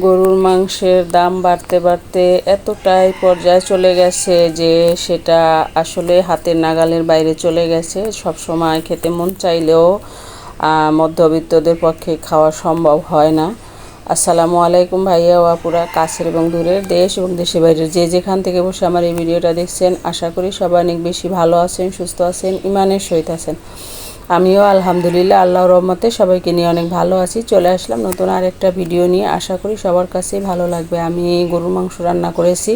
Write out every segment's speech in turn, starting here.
গরুর মাংসের দাম বাড়তে বাড়তে এতটাই পর্যায়ে চলে গেছে যে সেটা আসলে হাতের নাগালের বাইরে চলে গেছে। সব সময় খেতে মন চাইলেও মধ্যবিত্তদের পক্ষে খাওয়া সম্ভব হয় না। আসসালামু আলাইকুম ভাইয়া আপুরা, কাছের এবং দূরের দেশ এবং দেশের বাইরের যে যেখান থেকে বসে আমার এই ভিডিওটা দেখছেন, আশা করি সবাই অনেক বেশি ভালো আছেন, সুস্থ আছেন, ইমানের সহিত আছেন। আমিও আলহামদুলিল্লাহ আল্লাহ রহমতে সবাইকে নিয়ে অনেক ভালো আছি। চলে আসলাম নতুন আরেকটা ভিডিও নিয়ে। আশা করি সবার কাছেই ভালো লাগবে। আমি গরুর মাংস রান্না করেছি,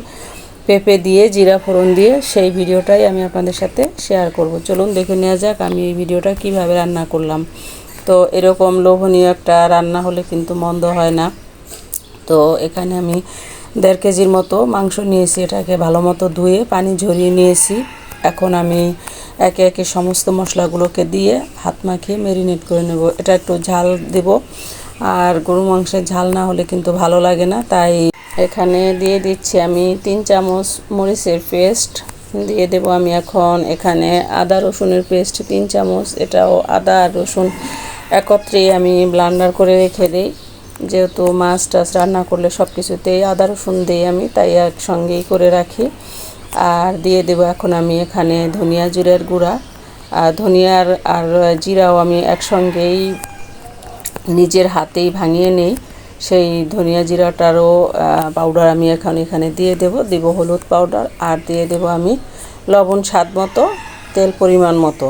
পেঁপে দিয়ে, জিরা ফোড়ন দিয়ে। সেই ভিডিওটাই আমি আপনাদের সাথে শেয়ার করব। চলুন দেখে নেওয়া যাক আমি এই ভিডিওটা কীভাবে রান্না করলাম। তো এরকম লোভনীয় একটা রান্না হলে কিন্তু মন্দ হয় না। তো এখানে আমি দেড় কেজির মতো মাংস নিয়েছি। এটাকে ভালো মতো ধুয়ে, পানি ঝরিয়ে নিয়েছি। এখন আমি একে একে সমস্ত মশলাগুলোকে দিয়ে হাত মাখিয়ে মেরিনেট করে নেব। এটা একটু ঝাল দেব। আর গরু মাংসের ঝাল না হলে কিন্তু ভালো লাগে না। তাই এখানে দিয়ে দিচ্ছি আমি তিন চামচ মরিচের পেস্ট। দিয়ে দেব আমি এখন এখানে আদা রসুনের পেস্ট তিন চামচ। এটাও আদা আর রসুন একত্রে আমি ব্লান্ডার করে রেখে দিই। যেহেতু মাছ টাছ রান্না করলে সব কিছুতেই আদা রসুন দিই আমি, তাই একসঙ্গেই করে রাখি। আর দিয়ে দেবো এখন আমি এখানে ধনিয়া জিরের গুঁড়া। আর ধনিয়ার আর জিরাও আমি একসঙ্গেই নিজের হাতেই ভাঙিয়ে নেই। সেই ধনিয়া জিরাটারও পাউডার আমি এখন এখানে দিয়ে দেব। দেব হলুদ পাউডার আর দিয়ে দেব আমি লবণ স্বাদ মতো, তেল পরিমাণ মতো।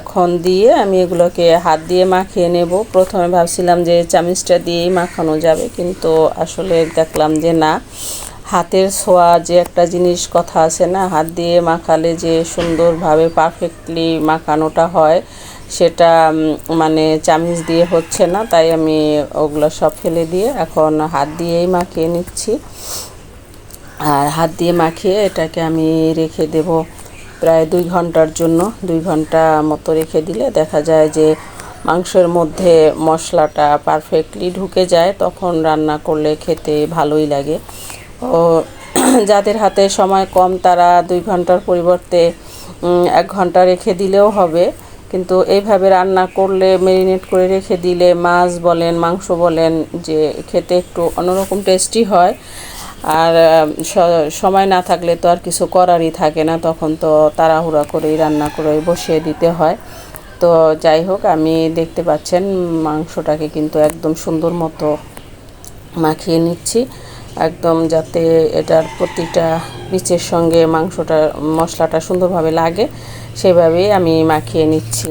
এখন দিয়ে আমি এগুলোকে হাত দিয়ে মাখিয়ে নেব। প্রথমে ভাবছিলাম যে চামিচটা দিয়েই মাখানো যাবে, কিন্তু আসলে দেখলাম যে না। হাতের ছোঁয়া যে একটা জিনিস কথা আছে না, হাত দিয়ে মাখালে যে সুন্দরভাবে পারফেক্টলি মাখানোটা হয়, সেটা মানে চামিচ দিয়ে হচ্ছে না, তাই আমি ওগুলো সব ফেলে দিয়ে এখন হাত দিয়েই মাখিয়ে নিচ্ছি। আর হাত দিয়ে মাখিয়ে এটাকে আমি রেখে দেব প্রায় দুই ঘণ্টার জন্য, দুই ঘণ্টা মতো রেখে দিলে দেখা যায় যে মাংসের মধ্যে মশলাটা পারফেক্টলি ঢুকে যায়, তখন রান্না করলে খেতে ভালোই লাগে। ও যাদের হাতে সময় কম তারা দুই ঘণ্টার পরিবর্তে এক ঘণ্টা রেখে দিলেও হবে। কিন্তু এইভাবে রান্না করলে মেরিনেট করে রেখে দিলে মাছ বলেন, মাংস বলেন, যে খেতে একটু অন্যরকম টেস্টি হয়। আর সময় না থাকলে তো আর কিছু করারই থাকে না। তখন তো তাড়াহুড়া করেই রান্না করে বসিয়ে দিতে হয়। তো যাই হোক, আমি দেখতে পাচ্ছেন মাংসটাকে কিন্তু একদম সুন্দর মতো মাখিয়ে নিচ্ছি। একদম যাতে এটার প্রতিটা পিচের সঙ্গে মাংসটা, মশলাটা সুন্দরভাবে লাগে, সেভাবেই আমি মাখিয়ে নিচ্ছি।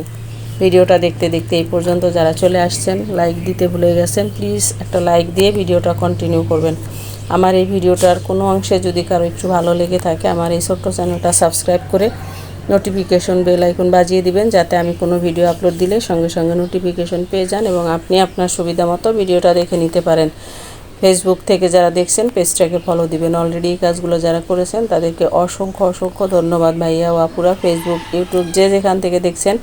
ভিডিওটা দেখতে দেখতে এই পর্যন্ত যারা চলে আসছেন লাইক দিতে ভুলে গেছেন প্লিজ একটা লাইক দিয়ে ভিডিওটা কন্টিনিউ করবেন। আমার এই ভিডিওটার কোনো অংশে যদি কারও একটু ভালো লেগে থাকে, আমার এই ছোট্ট চ্যানেলটা সাবস্ক্রাইব করে নোটিফিকেশন বেল আইকন বাজিয়ে দিবেন, যাতে আমি কোনো ভিডিও আপলোড দিলে সঙ্গে সঙ্গে নোটিফিকেশন পেয়ে যান এবং আপনি আপনার সুবিধা মতো ভিডিওটা দেখে নিতে পারেন। ফেসবুক থেকে যারা দেখছেন, পেজটাকে ফলো দিবেন। অলরেডি এই কাজগুলো যারা করেছেন, তাদেরকে অসংখ্য অসংখ্য ধন্যবাদ ভাইয়া ও আপুরা। ফেসবুক ইউটিউব যে যেখান থেকে দেখছেন,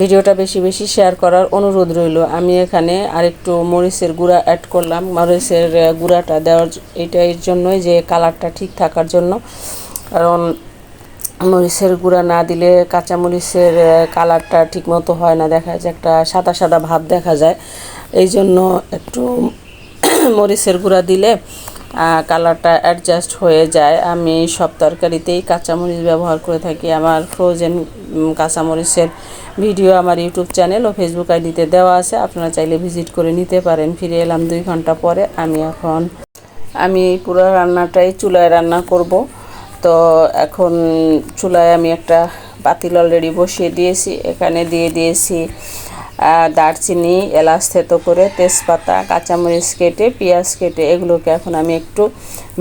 ভিডিওটা বেশি বেশি শেয়ার করার অনুরোধ রইল। আমি এখানে আরেকটু মরিচের গুঁড়া অ্যাড করলাম। মরিচের গুঁড়াটা দেওয়ার এটা এর জন্যই যে কালারটা ঠিক থাকার জন্য। কারণ মরিচের গুঁড়া না দিলে কাঁচা মরিচের কালারটা ঠিক মতো হয় না। দেখা যায় একটা সাদা সাদা ভাব দেখা যায়। এই জন্য একটু মরিচের গুঁড়া দিলে কালারটা অ্যাডজাস্ট হয়ে যায়। আমি সব তরকারিতেই কাঁচামরিচ ব্যবহার করে থাকি। আমার ফ্রোজেন কাঁচামরিচের ভিডিও আমার ইউটিউব চ্যানেল ও ফেসবুক আইডিতে দেওয়া আছে। আপনারা চাইলে ভিজিট করে নিতে পারেন। ফিরে এলাম দুই ঘণ্টা পরে। আমি এখন, আমি পুরো রান্নাটাই চুলায় রান্না করব। তো এখন চুলায় আমি একটা পাতিল অলরেডি বসিয়ে দিয়েছি। এখানে দিয়ে দিয়েছি দারচিনি, এলাচ, থেতো করে তেজপাতা, কাঁচামরিচ কেটে, পেঁয়াজ কেটে এগুলোকে এখন আমি একটু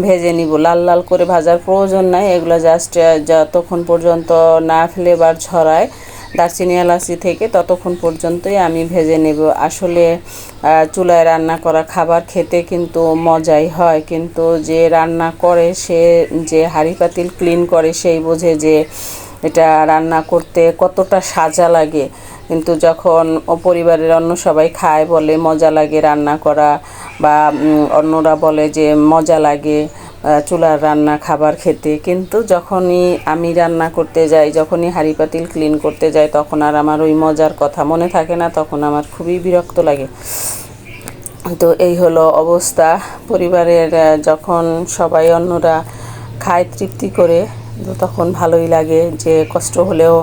ভেজে নিব। লাল লাল করে ভাজার প্রয়োজন নাই, এগুলো জাস্ট যতক্ষণ পর্যন্ত না ফ্লেভার ছড়ায়, দারচিনি, এলাচি থেকে ততক্ষণ পর্যন্তই আমি ভেজে নেব। আসলে চুলায় রান্না করা খাবার খেতে কিন্তু মজাই হয়, কিন্তু যে রান্না করে সে যে হাঁড়ি পাতিল ক্লিন করে সেই বোঝে যে এটা রান্না করতে কতটা সাজা লাগে। কিন্তু যখন পরিবারের অন্য সবাই খায় বলে মজা লাগে রান্না করা বা অন্যরা বলে যে মজা লাগে চুলার রান্না, খাবার খেতে, কিন্তু যখনই আমি রান্না করতে যাই, যখনই হাঁড়ি পাতিল ক্লিন করতে যাই, তখন আর আমার ওই মজার কথা মনে থাকে না, তখন আমার খুবই বিরক্ত লাগে। তো এই হলো অবস্থা। পরিবারের যখন সবাই অন্যরা খায় তৃপ্তি করে তখন ভালোই লাগে যে কষ্ট হলেও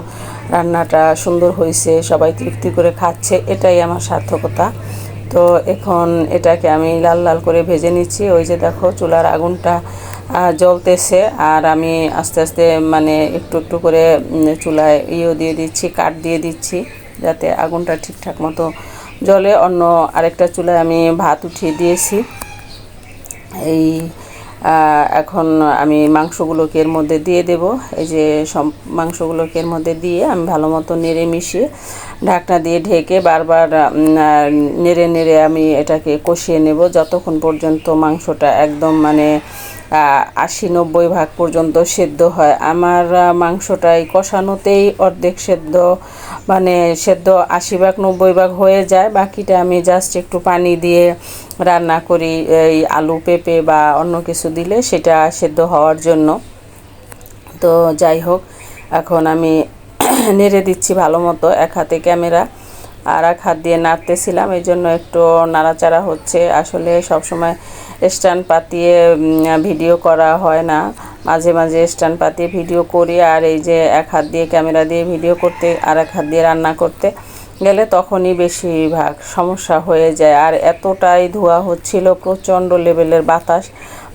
রান্নাটা সুন্দর হয়েছে, সবাই তৃপ্তি করে খাচ্ছে, এটাই আমার সার্থকতা। তো এখন এটাকে আমি লাল লাল করে ভেজে নিচ্ছি, ওই যে দেখো চুলার আগুনটা জ্বলতেছে, আর আমি আস্তে আস্তে মানে একটু একটু করে চুলায় ইয়েও দিয়ে দিচ্ছি, কাঠ দিয়ে দিচ্ছি, যাতে আগুনটা ঠিকঠাক মতো জলে অন্য আরেকটা চুলায় আমি ভাত উঠিয়ে দিয়েছি। এই এখন আমি মাংসগুলোকে এর মধ্যে দিয়ে দেব। এই যে সব মাংসগুলোকে এর মধ্যে দিয়ে আমি ভালো মতো নেড়ে মিশিয়ে ঢাকনা দিয়ে ঢেকে বারবার নেড়ে নেড়ে আমি এটাকে কষিয়ে নেব। যতক্ষণ পর্যন্ত মাংসটা একদম মানে আশি নব্বই ভাগ পর্যন্ত সেদ্ধ হয়। আমার মাংসটাই কষানোতেই অর্ধেক সেদ্ধ মানে সেদ্ধ আশি ভাগ নব্বই ভাগ হয়ে যায়। বাকিটা আমি জাস্ট একটু পানি দিয়ে রান্না করি, এই আলু পেঁপে বা অন্য কিছু দিলে সেটা সেদ্ধ হওয়ার জন্য। তো যাই হোক, এখন আমি নেড়ে দিচ্ছি ভালো মতো এক হাতে ক্যামেরা, আর এক হাত দিয়ে নাড়তেছিলাম, এই জন্য একটু নাড়াচাড়া হচ্ছে। আসলে সবসময় স্ট্যান্ড পাতিয়ে ভিডিও করা হয় না। মাঝে মাঝে স্ট্যান্ড পাতিয়ে ভিডিও করি, আর এই যে এক হাত দিয়ে ক্যামেরা দিয়ে ভিডিও করতে, আর এক হাত দিয়ে রান্না করতে। গেলে তখনই বেশিরভাগ সমস্যা হয়ে যায়। আর এতটাই ধোয়া হচ্ছিল, প্রচণ্ড লেভেলের বাতাস,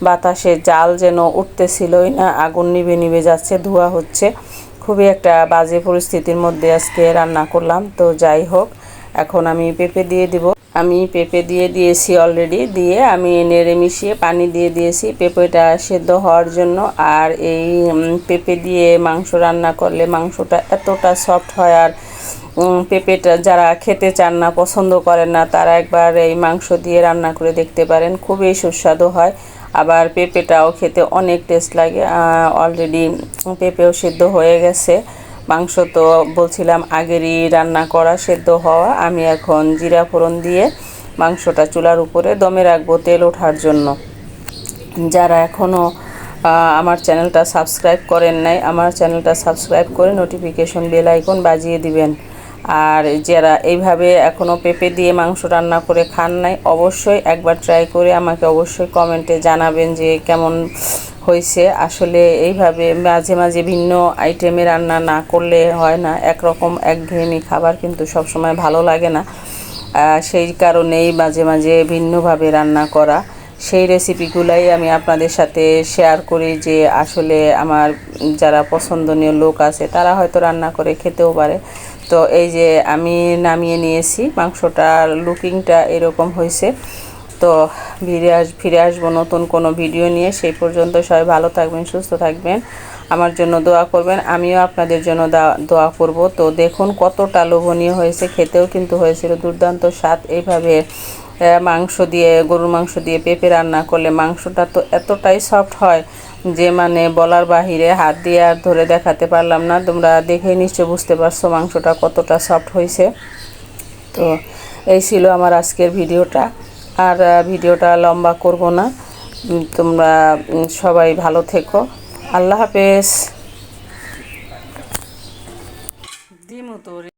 বাতাসে জাল যেন উঠতেছিলই না, আগুন নিভে নিভে যাচ্ছে, ধোয়া হচ্ছে। খুবই একটা বাজে পরিস্থিতির মধ্যে আজকে রান্না করলাম। তো যাই হোক, এখন আমি পেঁপে দিয়ে দিব। আমি পেঁপে দিয়ে দিয়েছি অলরেডি দিয়ে আমি নেড়ে মিশিয়ে পানি দিয়ে দিয়েছি। পেঁপেটা সেদ্ধ হওয়ার জন্য আর এই পেঁপে দিয়ে মাংস রান্না করলে মাংসটা এতটা সফট হয় আর পেঁপেটা যারা খেতে চান না, পছন্দ করেন না, তারা একবার এই মাংস দিয়ে রান্না করে দেখতে পারেন। খুবই সুস্বাদু হয়। আবার পেঁপেটাও খেতে অনেক টেস্ট লাগে। অলরেডি পেঁপেও সেদ্ধ হয়ে গেছে। মাংস তো বলছিলাম আগেরই রান্না করা সেদ্ধ হওয়া। আমি এখন জিরা ফোড়ন দিয়ে মাংসটা চুলার উপরে দমে রাখব তেল ওঠার জন্য। যারা এখনও আমার চ্যানেলটা সাবস্ক্রাইব করেন নাই, আমার চ্যানেলটা সাবস্ক্রাইব করে নোটিফিকেশন বেল আইকন বাজিয়ে দিবেন। আর যারা এইভাবে এখনও পেঁপে দিয়ে মাংস রান্না করে খান নাই, অবশ্যই একবার ট্রাই করে আমাকে অবশ্যই কমেন্টে জানাবেন যে কেমন হয়েছে। আসলে এইভাবে মাঝে মাঝে ভিন্ন আইটেমে রান্না না করলে হয় না, একরকম একঘেয়েমি খাবার কিন্তু সবসময় ভালো লাগে না। সেই কারণেই মাঝে মাঝে ভিন্নভাবে রান্না করা। সেই রেসিপিগুলাই আমি আপনাদের সাথে শেয়ার করি যে আসলে আমার যারা পছন্দনীয় লোক আছে, তারা হয়তো রান্না করে খেতেও পারে। তো এই যে আমি নামিয়ে নিয়েছি, মাংসটার লুকিংটা এরকম হয়েছে। তো ফিরে আস, ফিরে আসব নতুন কোনো ভিডিও নিয়ে। সেই পর্যন্ত সবাই ভালো থাকবেন, সুস্থ থাকবেন। আমার জন্য দোয়া করবেন, আমিও আপনাদের জন্য দোয়া করব। তো দেখুন কতটা লোভনীয় হয়েছে, খেতেও কিন্তু হয়েছিল দুর্দান্ত স্বাদ। এইভাবে মাংস দিয়ে, গরুর মাংস দিয়ে পেঁপে রান্না করলে মাংসটা তো এতটাই সফট হয় যে মানে বলার বাহিরে হাত দিয়ে আর ধরে দেখাতে পারলাম না। তোমরা দেখেই নিশ্চয় বুঝতে পারছ মাংসটা কতটা সফট হয়েছে। তো এই ছিল আমার আজকের ভিডিওটা। আর ভিডিওটা লম্বা করব না। তোমরা সবাই ভালো থেকো। আল্লাহ হাফেজ। দিমু তোর